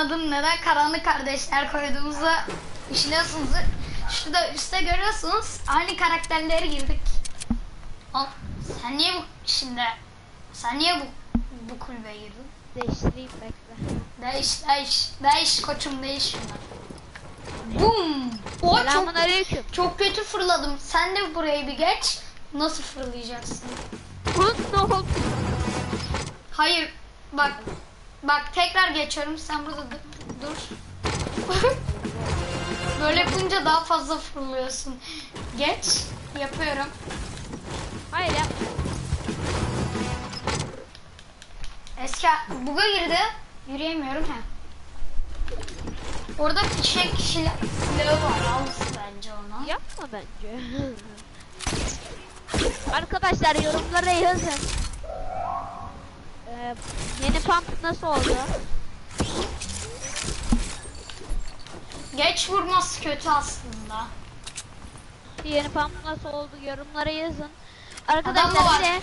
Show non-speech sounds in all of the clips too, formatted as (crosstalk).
anlamadım neden karanlık kardeşler koyduğumuzu düşünüyorsunuz. Şurada üstte görüyorsunuz aynı karakterleri girdik. Al, sen niye bu şimdi sen niye bu bu kulübe girdin? Değiştireyim bekle. Değiş değiş değiş koçum değiş şunlar. Bum. O çok, aleyküm. çok kötü fırladım. Sen de burayı bir geç. Nasıl fırlayacaksın? Hayır. Bak. Bak tekrar geçiyorum. Sen burada dur. (laughs) Böyle yapınca daha fazla fırlıyorsun. Geç. Yapıyorum. Hayır yapma. Eski buga girdi. Yürüyemiyorum ha. Orada fişek silah, silahı var. Al bence onu. Yapma bence. (laughs) Arkadaşlar yorumlara yazın. Ee, yeni pump nasıl oldu? Geç vurması kötü aslında. Yeni pump nasıl oldu yorumlara yazın. Adam mı Arkadaşlar var? bir de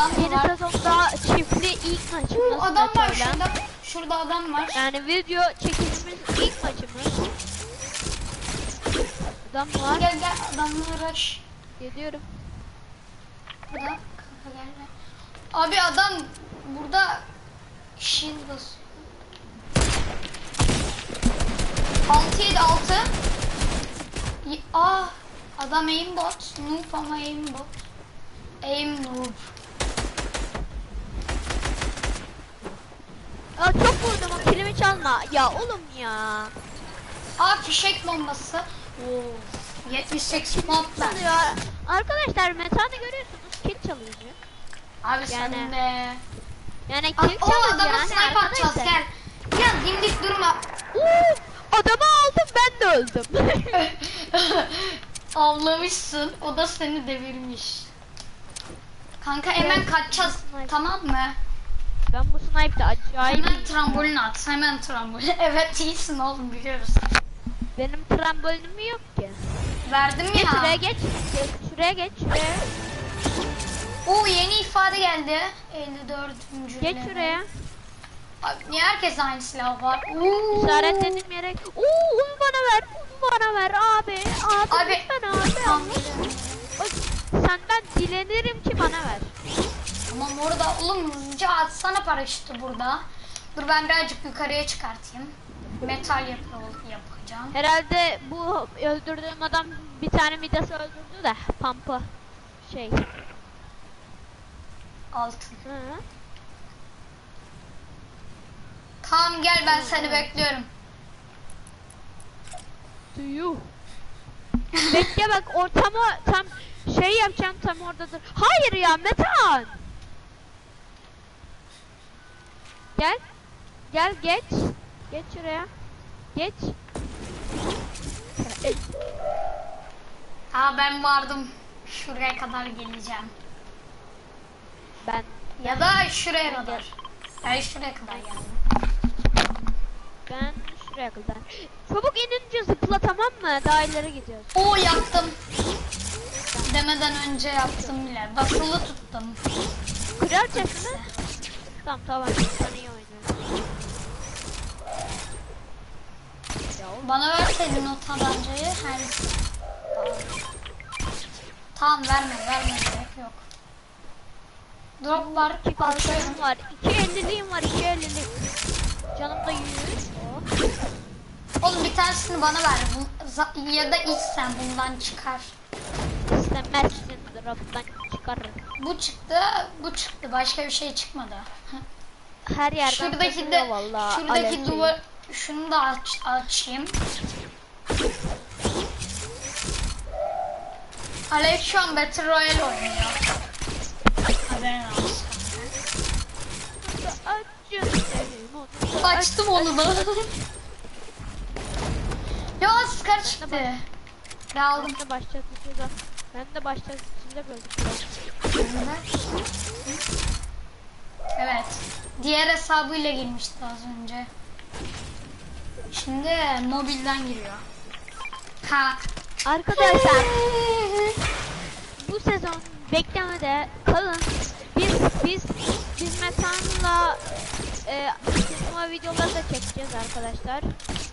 Adam mı yeni var? sezonda çiftli ilk maçımız adam var şurada. Şurada adam var. Yani video çekimimiz ilk maçımız. Adam var. Gel gel adamla uğraş. Geliyorum. Burada. Abi adam burada shield basıyor. 6 7 6 Y- Aa adam aimbot. Noob ama aimbot. Aim noob. Aa, çok vurdum o kilimi çalma. Ya oğlum ya. Aa fişek bombası. Oo. 78 mod ben. Çalıyor. Arkadaşlar metanı görüyorsunuz. Kil çalıyor. Abi sen Yani- de. Yani Aa, kil o çalıyor adama yani snipe atacağız gel. Ya dimdik durma. Oo, adamı aldım ben de öldüm. (laughs) Avlamışsın. O da seni devirmiş. Kanka hemen kaçacağız. Tamam mı? ben bu snipe'de acayip Hemen trambolin at. Hemen trambolin. (laughs) evet iyisin oğlum biliyoruz. Benim trambolinim yok ki. Verdim Geç şuraya ya. geç. geç. Şuraya geç. Şuraya. Oo yeni ifade geldi. 54. Geç şuraya. Abi niye herkes aynı silah var? Oo. İşaretlediğim yere. Oo onu bana ver. Onu bana ver abi. Abi, Abi. lütfen abi. Bak, Senden dilenirim ki bana ver. Tamam orada oğlum hızlıca atsana paraşütü burada. Dur ben birazcık yukarıya çıkartayım. Metal yapı yapacağım. Herhalde bu öldürdüğüm adam bir tane midası öldürdü de pampı şey. Altın. Hı. Tamam gel ben seni bekliyorum. Tüyü. Bekle bak ortama tam şey yapacağım tam oradadır. Hayır ya Metan. Gel. Gel geç. Geç şuraya. Geç. Ha ben vardım. Şuraya kadar geleceğim. Ben Ya da şuraya kadar. Ben şuraya kadar geldim. ben şuraya kadar. Çabuk inince zıpla tamam mı? Daha ileri gidiyoruz. Oo yaptım. Demeden önce yaptım bile. Basılı tuttum. Kırar çekme. Tamam tamam. Sen iyi oynuyorsun. Bana verseydin o tabancayı her Tamam verme verme gerek yok. Drop var kalkanım var. İki elliliğim var. iki ellilik. Canım da yüz. Oh. Oğlum bir tanesini bana ver. Bu- Ya da iç sen bundan çıkar. İstemezsin drop'tan çıkarırım. Bu çıktı, bu çıktı. Başka bir şey çıkmadı. Her yerden Şuradaki de, vallahi şuradaki alev duvar, şunu da aç, açayım. Alev şu an Battle Royale oynuyor. Haberin Açtım onu da. ya Scar çıktı. Ben aldım. Ben de başlatıcıda. Ben de başlatıcıda gördüm. Evet. Diğer hesabıyla girmişti az önce. Şimdi mobilden giriyor. Ha. Arkadaşlar bu sezon beklemede kalın. Biz biz biz Metan'la e, sinema videoları da çekeceğiz arkadaşlar.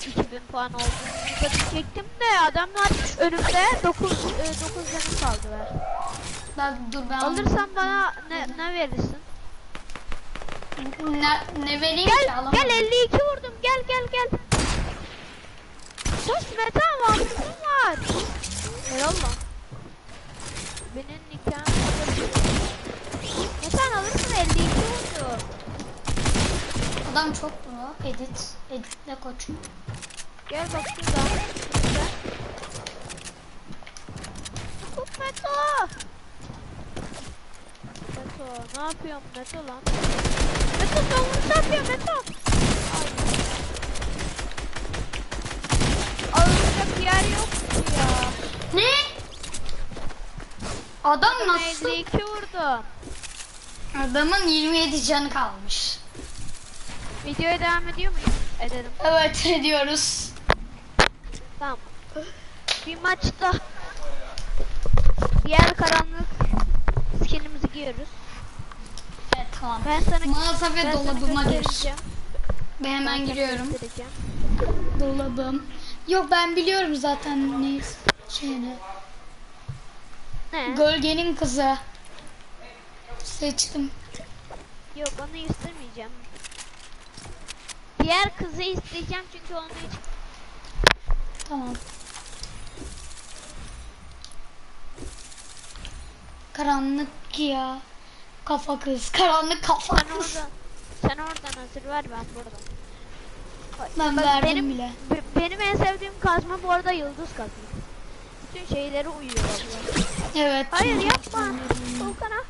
2000 puan olduğunda çektim de adamlar önümde 9 e, 9 canı kaldılar. Ben, dur ben Alırsan bana ne, ne verirsin? ne, ne vereyim ki Gel alamam. gel 52 vurdum gel gel gel. Sus Mete vampirsin var. Eyvallah. Benim nikahım Mete alırsın 52 vurdu. Adam çok pro. Edit. Editle koç. Gel bak. Şurada. Hukuk Meto. Meto ne yapıyorsun Meto lan? Meto savunucu yapıyor Meto. Alınacak yer yok ya. Ne? Adam nasıl? 52 vurdum. Adamın 27 canı kalmış. Videoya devam ediyor muyum? Edelim. Evet ediyoruz. Tamam. Bir maçta diğer karanlık skinimizi giyiyoruz. Evet tamam. Ben sana Mağaza ve ben dolabıma gir. Ben Ben hemen sana giriyorum. Dolabım. Yok ben biliyorum zaten ne şeyini. Ne? Gölgenin kızı. Seçtim. Yok onu istemeyeceğim. Diğer kızı isteyeceğim çünkü onu hiç Tamam. Karanlık ya. Kafa kız. Karanlık kafa sen kız. oradan sen oradan hazır ver ben buradan. Ben Bak, verdim benim, bile. be- benim en sevdiğim kazma bu arada yıldız kazma. Bütün şeyleri uyuyor. Evet. Hayır yapma. Volkan ah.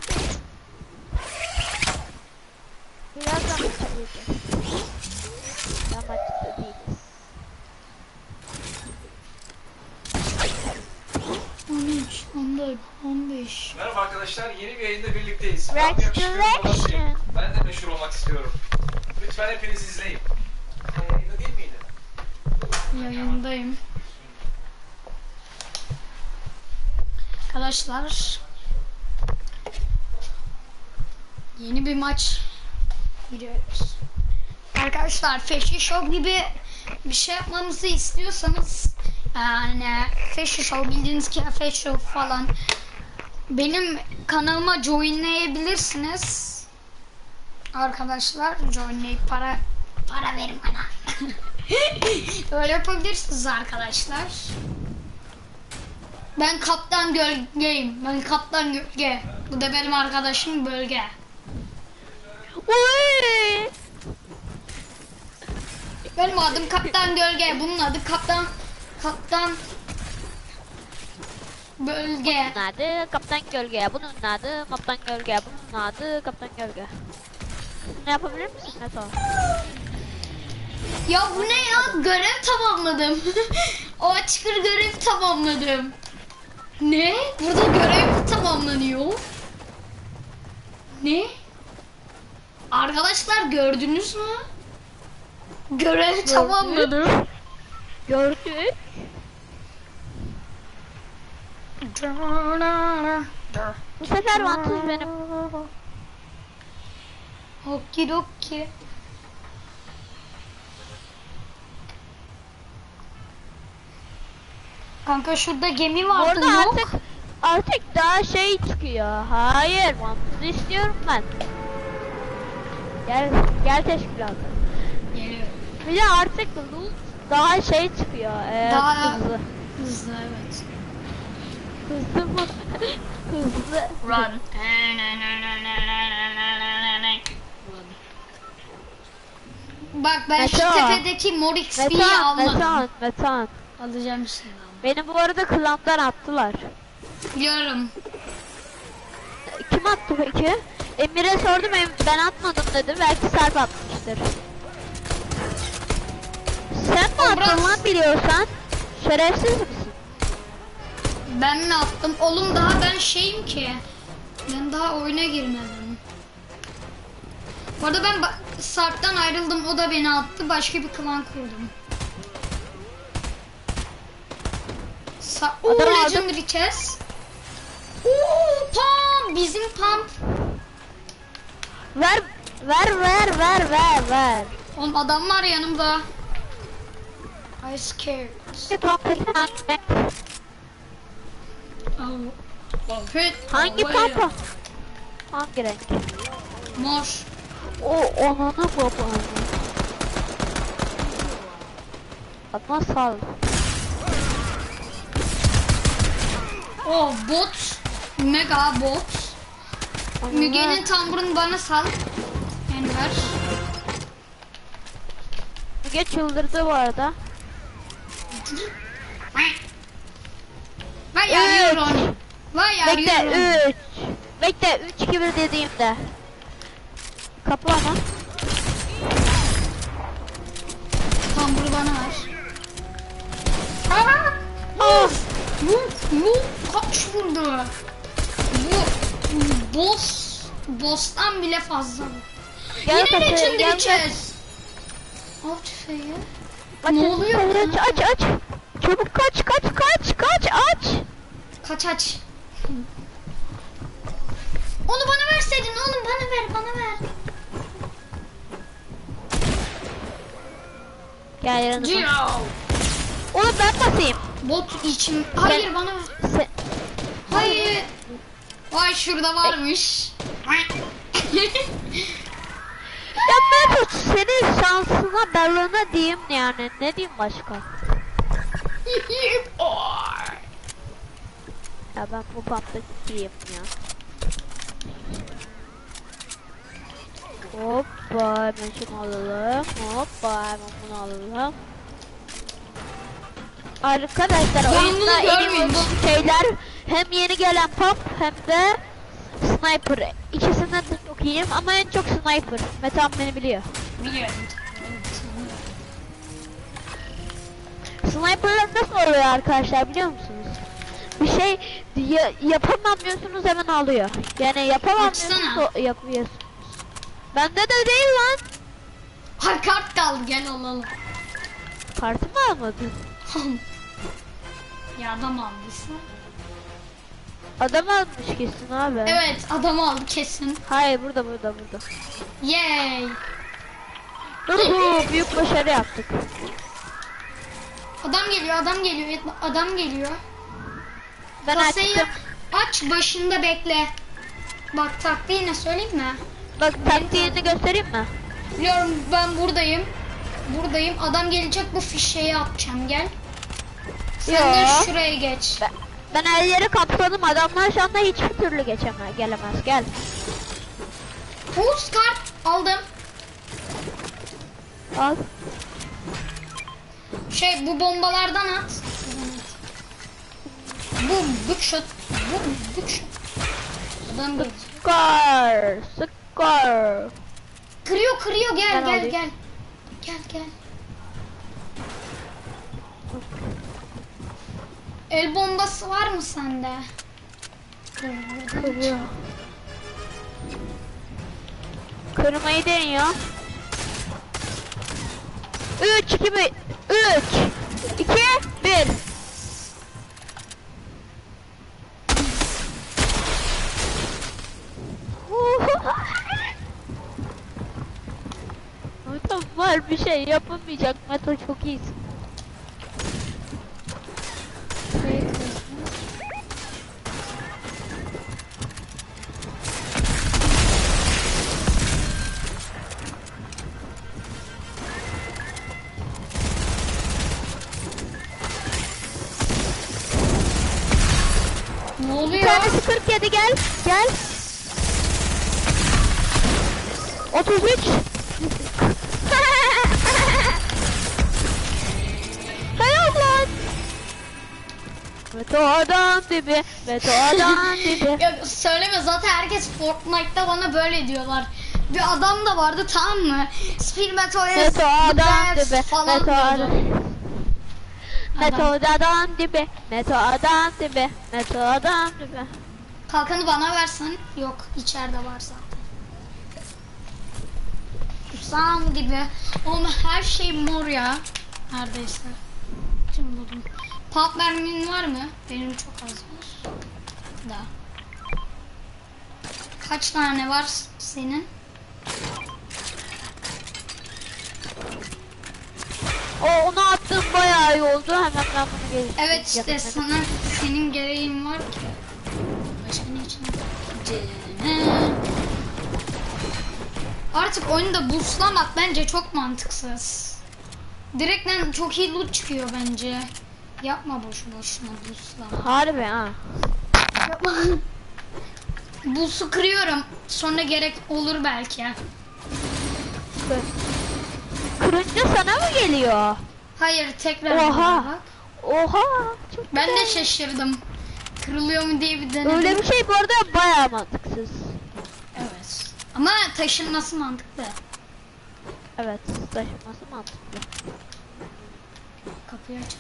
Birazdan maça gireceğiz. Daha maçta değiliz. 13, 14, 15. Merhaba arkadaşlar, yeni bir yayında birlikteyiz. Rex Ben de meşhur olmak istiyorum. Lütfen hepiniz izleyin. Ee, Yayında değil miydi? Yayındayım. Arkadaşlar yeni bir maç giriyoruz. Arkadaşlar Fashion Show gibi bir şey yapmamızı istiyorsanız yani Fashion Show bildiğiniz ki Fashion Show falan benim kanalıma joinleyebilirsiniz. Arkadaşlar joinleyip para para verin bana. (laughs) Öyle yapabilirsiniz arkadaşlar. Ben Kaptan Gölge'yim. Ben Kaptan Gölge. Bu da benim arkadaşım Bölge. Benim adım Kaptan Gölge. Bunun adı Kaptan Kaptan Bölge. Bunun adı Kaptan Gölge. Bunun adı Kaptan Gölge. Bunun adı Kaptan Gölge. Ne yapabilir misin Neto? Ya bu ne ya? Görev tamamladım. (laughs) o çıkır görev tamamladım. Ne? Burada görev tamamlanıyor. Ne? Arkadaşlar gördünüz mü? Görev tamamladım. Gördük. Bu sefer vantuz benim. Okidoki. Kanka şurada gemi Bu vardı arada yok. artık artık daha şey çıkıyor. Hayır vantuz istiyorum ben. Gel gel teşkilatı. Geliyor. Bir de artık loot daha şey çıkıyor. Ee, Daha- hızlı. Hızlı evet. Hızlı mı? hızlı. Run. Bak ben şu Meteor. tepedeki mor XP'yi Metan, almadım. metan, metan. Alacağım şimdi. Beni bu arada klandan attılar. Biliyorum. Kim attı peki? Emir'e sordum em- ben atmadım dedi. Belki Sarp atmıştır. Sen mi attın Obraz. lan biliyorsan? Şerefsiz misin? Ben mi attım? Oğlum daha ben şeyim ki. Ben daha oyuna girmedim. Bu arada ben Sarp'tan ayrıldım. O da beni attı. Başka bir klan kurdum. Sa Oo. Legendary Chest. Oo, Pam! Bizim Pam. Ver Ver ver ver ver ver. Oğlum adam var yanımda. I scared. Hangi pampa? Hangi renk? Mor. O onunu babanı. Ama sal. Oh bot. Mega bot. Müge'nin tamburunu bana sal. Enver. Müge çıldırdı bu arada. Vay Evet. arıyorum. Vay Bekle arıyorum. 3. Bekle 3 gibi dediğimde. Kapı ama. Tamburu bana ver. Aa! Oh. Bu, bu kaç vurdu? Bu boss, boss'tan bile fazla. Gel Yine kapıya, legendary gel, chest. Al tüfeği. Aç, Ne oluyor aç aç aç. Çabuk kaç kaç kaç kaç aç. Kaç aç. Onu bana verseydin oğlum bana ver bana ver. Gel yanıma. Ciao. Oğlum ben basayım. Bot için. Hayır bana ver. Sen, Hayır. Vay şurada varmış. ya Mesut senin şansına belana diyeyim yani. Ne diyeyim başka? (laughs) Ya ben bu pampta diyeyim ya. Hoppa hemen şunu alalım. Hoppa hemen bunu alalım. Arkadaşlar oyunda en iyi şeyler hem yeni gelen pump hem de sniper. İkisinden de çok iyiyim ama en çok sniper. Metan beni biliyor. Biliyorum. Sniper'lar nasıl oluyor arkadaşlar biliyor musunuz? Bir şey ya, yapamam diyorsunuz hemen alıyor. Yani yapamam Açsana. diyorsunuz yapıyorsunuz. Bende de değil lan. Ha kart kaldı gel alalım. Kartı mı almadın? (laughs) ya adam aldıysa. Adam almış kesin abi. Evet adam aldı kesin. Hayır burada burada burada. Yay. Uhu, büyük başarı yaptık. Adam geliyor adam geliyor adam geliyor. Ben Kasayı açtım. aç başında bekle. Bak taktiği ne söyleyeyim mi? Bak taktiğini göstereyim mi? Biliyorum ben buradayım. Buradayım. Adam gelecek bu fişeyi atacağım gel. Sen de Yo. şuraya geç. Ben, ben her yeri kapsadım. Adamlar şu anda hiçbir türlü geçemez, gelemez. Gel. Boost kart aldım. Al. Şey bu bombalardan at. Bu bıkşot. Bu bıkşot. Adam gelecek. Skor. Skor. Kırıyor kırıyor gel Ben gel alayım. gel. Gel gel. El bombası var mı sende? Kırıyor. Kırmayı deniyor. 3 2 1 3 2 1 Meto var bir şey yapamayacak. Meto çok iyisin. Ne Bir oluyor? tanesi 47 gel. Gel. 33. Meto adam dibi. Meto adam (laughs) dibi. Ya söyleme zaten herkes Fortnite'da bana böyle diyorlar. Bir adam da vardı tamam mı? Speed Metal is Meto the adam best dibi. falan Meto adam. diyordu. Meto Adam. adam dibi. Meto adam dibi. Meto adam dibi. Kalkanı bana versen yok içeride var zaten. Sam gibi. Oğlum her şey mor ya. Neredeyse. Şimdi buldum. Pop mermin var mı? Benim çok az var. Da. Kaç tane var senin? O onu attım bayağı iyi oldu. Hemen ben bunu gelip Evet işte yapayım. sana senin gereğin var ki. Başka ne için? Cene. Artık oyunda buslamak bence çok mantıksız. Direkten çok iyi loot çıkıyor bence. Yapma boşu boşuna buslama. Harbi ha. Yapma. (laughs) Busu kırıyorum. Sonra gerek olur belki. Kırınca sana mı geliyor? Hayır tekrar Oha. bak. Oha. Çok Ben de güzel. şaşırdım. Kırılıyor mu diye bir denedim. Öyle bir şey bu arada bayağı mantıksız. Evet. Ama taşınması mantıklı. Evet, taşıması mantıklı. Kapıyı aç.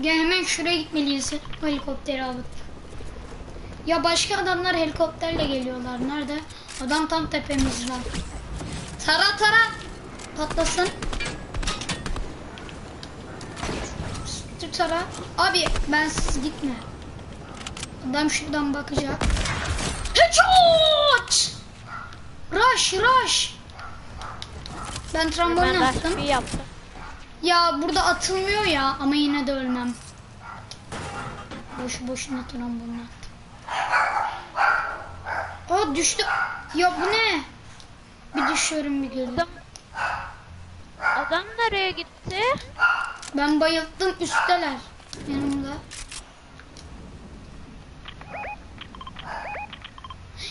Gel hemen şuraya gitmeliyiz helikopteri alıp. Ya başka adamlar helikopterle geliyorlar. Nerede? Adam tam tepemizde. Tara tara. Patlasın. Dur tara. Abi ben siz gitme. Adam şuradan bakacak. Headshot! Rush rush. Ben trambolin Ben attım. yaptım. Ya burada atılmıyor ya ama yine de ölmem. Boşu boşuna trambolin attım. Aa düştü. Ya bu ne? Bir düşüyorum bir geliyorum. Adam, nereye gitti? Ben bayılttım üstteler. Yanımda.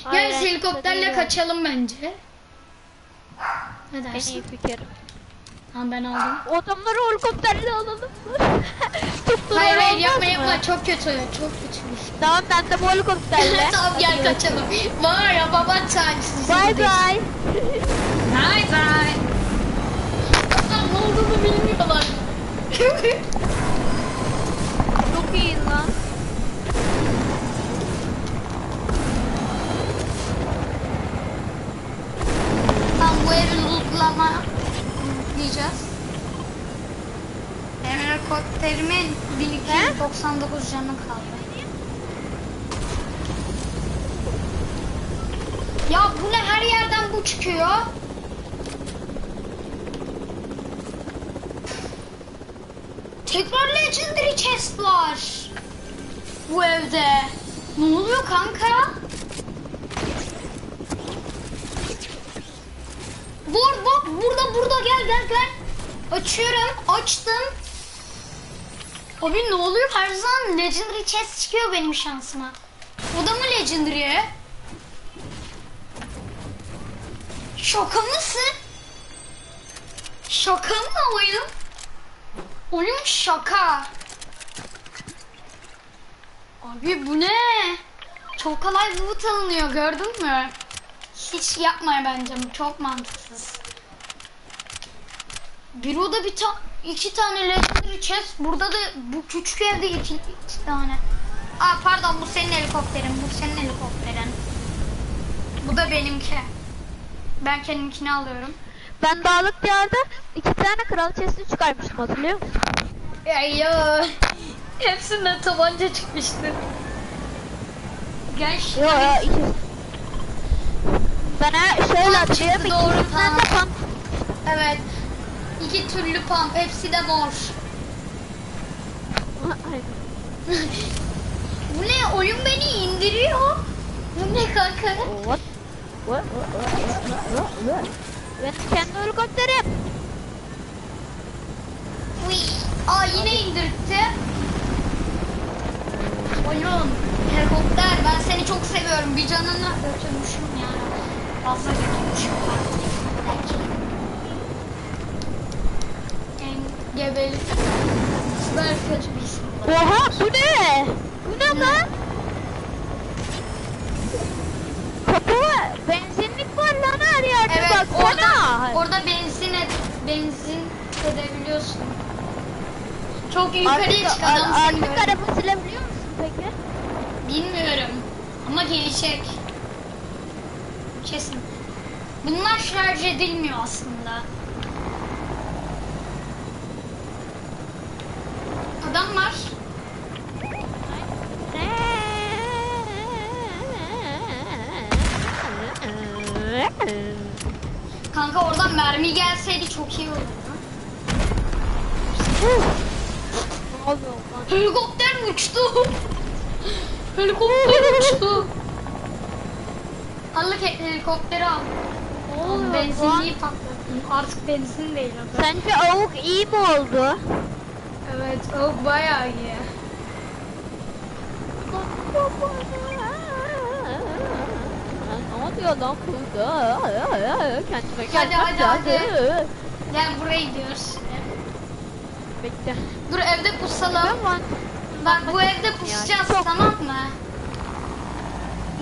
Hayır, Gel helikopterle kaçalım bence. Ne En dersin? iyi fikir. Tamam ben aldım. O adamları helikopterle alalım? (laughs) Tuttular Hayır hayır yapma yapma çok kötü çok kötü. Tamam ben de bu helikopterle. (laughs) tamam gel kaçalım. Var ya baba çarşısı. (laughs) Bye bye. Bye bye. Adam ne olduğunu bilmiyorlar. Çok iyi lan. Tam bu evi lootlama diyeceğiz. Benim helikopterimin 1299 canı kaldı. Ya bu ne her yerden bu çıkıyor. Tekrar Legendary Chest var. Bu evde. Ne oluyor kanka? Vur bak burada burada gel gel gel. Açıyorum açtım. Abi ne oluyor her zaman Legendary Chest çıkıyor benim şansıma. O da mı Legendary? Şaka mısın? Şaka mı oyun? Oyun şaka. Abi bu ne? Çok kolay loot alınıyor gördün mü? Hiç yapma bence bu çok mantıksız. Bir oda bir ta iki tane legendary chest. Burada da bu küçük evde iki, iki tane. Aa pardon bu senin helikopterin. Bu senin helikopterin. Bu da benimki. Ben kendimkini alıyorum. Ben dağlık diyarda iki tane kral chest'i çıkarmıştım hatırlıyor musun? Ya ya. Hepsinden tabanca çıkmıştı. Gel Yo yo iki. Bana şöyle atıyor. çıktı, doğru, pump. Evet. İki türlü pump. Hepsi de mor. Bu ne? Oyun beni indiriyor. Bu ne kanka? What? What? What? What? What? What? Benim kendi helikopterim. Uy. Aa yine indirtti. Oyun. Helikopter ben seni çok seviyorum. Bir canını götürmüşüm yani. Fazla götürmüşüm. Belki. En gebelik. Süper kötü bir isim. Oha bu ne? Bu ne lan? Kapı var. Benzinlik var lan her yerde Evet baksana. orada, orada benzin et, benzin edebiliyorsun. Çok yukarıya çık adam ar- seni artık araba silebiliyor musun peki? Bilmiyorum ama gelecek. Kesin. Bunlar şarj edilmiyor aslında. Mermi gelseydi çok iyi olurdu. Helikopter uçtu. Helikopter uçtu. Allah helikopteri al. Lan? Benzinliği patlattın. Artık benzin değil da. Sence avuk iyi mi oldu? Evet o bayağı iyi. Oluyor lan burada? Kendime Hadi, gelmem hadi, hadi. lazım. Gel buraya gidiyoruz. Bekle. Dur evde pusalım. Var. Bak bu evde pusacağız çok- tamam mı?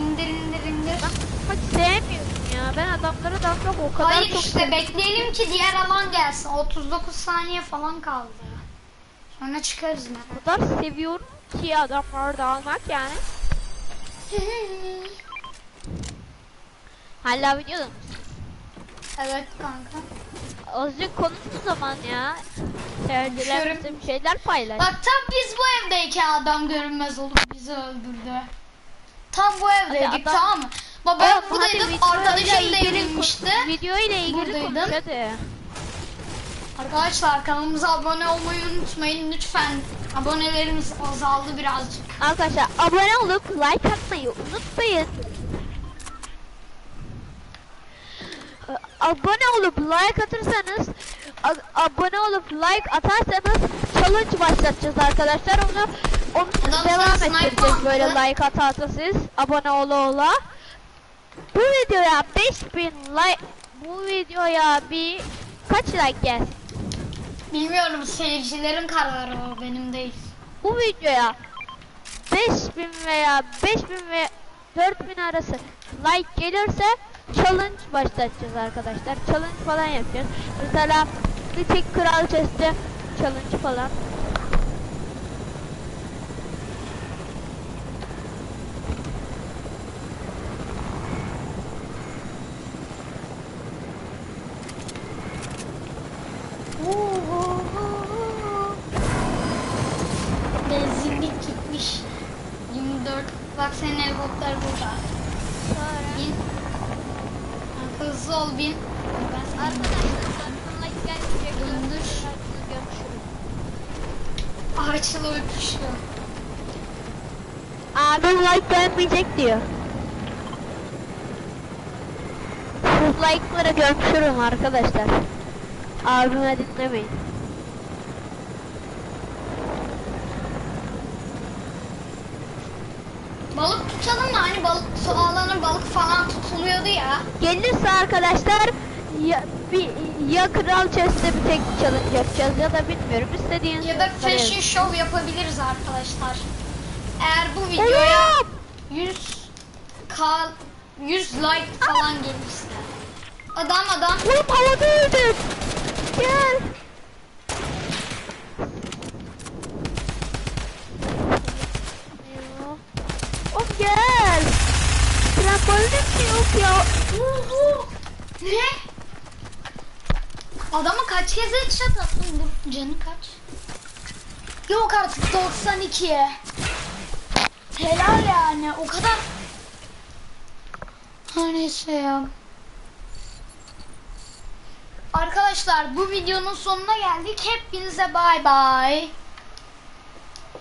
İndir indir indir. Bak sevmiyorum ya. Ben adamlara çok o kadar Hayır çok işte bekleyelim ki diğer alan gelsin. 39 saniye falan kaldı. Sonra çıkarız ne? o kadar seviyorum ki adamları da almak yani. (laughs) Hala videoda mısın? evet kanka. Azıcık konuş o zaman ya. Seyircilerimize bir şeyler paylaş. Bak tam biz bu evdeyken adam görünmez olup bizi öldürdü. Tam bu evdeydik Hadi adam- tamam mı? Baba ben Oğlum, buradaydım arkadaşım devrilmişti. Video ile ilgili Buradaydım. konuş hadi. Arkadaşlar kanalımıza abone olmayı unutmayın lütfen. Abonelerimiz azaldı birazcık. Arkadaşlar abone olup like atmayı unutmayın. Ee, Abone olup like atırsanız a- abone olup like atarsanız challenge başlatacağız arkadaşlar. Onu onu Adam devam ettireceğiz böyle like atarsa siz abone ola ola. Bu videoya 5000 like bu videoya bir kaç like gelsin? Bilmiyorum seyircilerin kararı o benim değil. bu videoya 5000 veya 5000 ve 4000 arası like gelirse challenge başlatacağız arkadaşlar. Challenge falan yapacağız. Mesela tek kral chest'te challenge falan. Benzinlik gitmiş. 24. Bak senin helikopter burada. Bin. Hızlı ol bin. Ben seni Döndür. Ağaçla öpüşüyor. Abim like gelmeyecek diyor. Siz like'ları gömüşürüm arkadaşlar. Abime dinlemeyin. Balık tutalım mı? Hani balık su alanı balık falan tutuluyordu ya. Gelirse arkadaşlar ya, bir, ya kral chest'te bir tek challenge yapacağız ya da bilmiyorum istediğiniz Ya da fashion show yapabiliriz arkadaşlar. Eğer bu videoya Oğlum! 100 k 100 like falan gelirse. Adam adam. Oğlum havada öldüm. Gel. Oğlum gel. Trambolin mi yok ya? Oho! Ne? Adama kaç kez headshot attın? Dur, canı kaç? Yok artık 92'ye. Helal yani o kadar. Ha neyse ya. Arkadaşlar bu videonun sonuna geldik. Hepinize bay bay.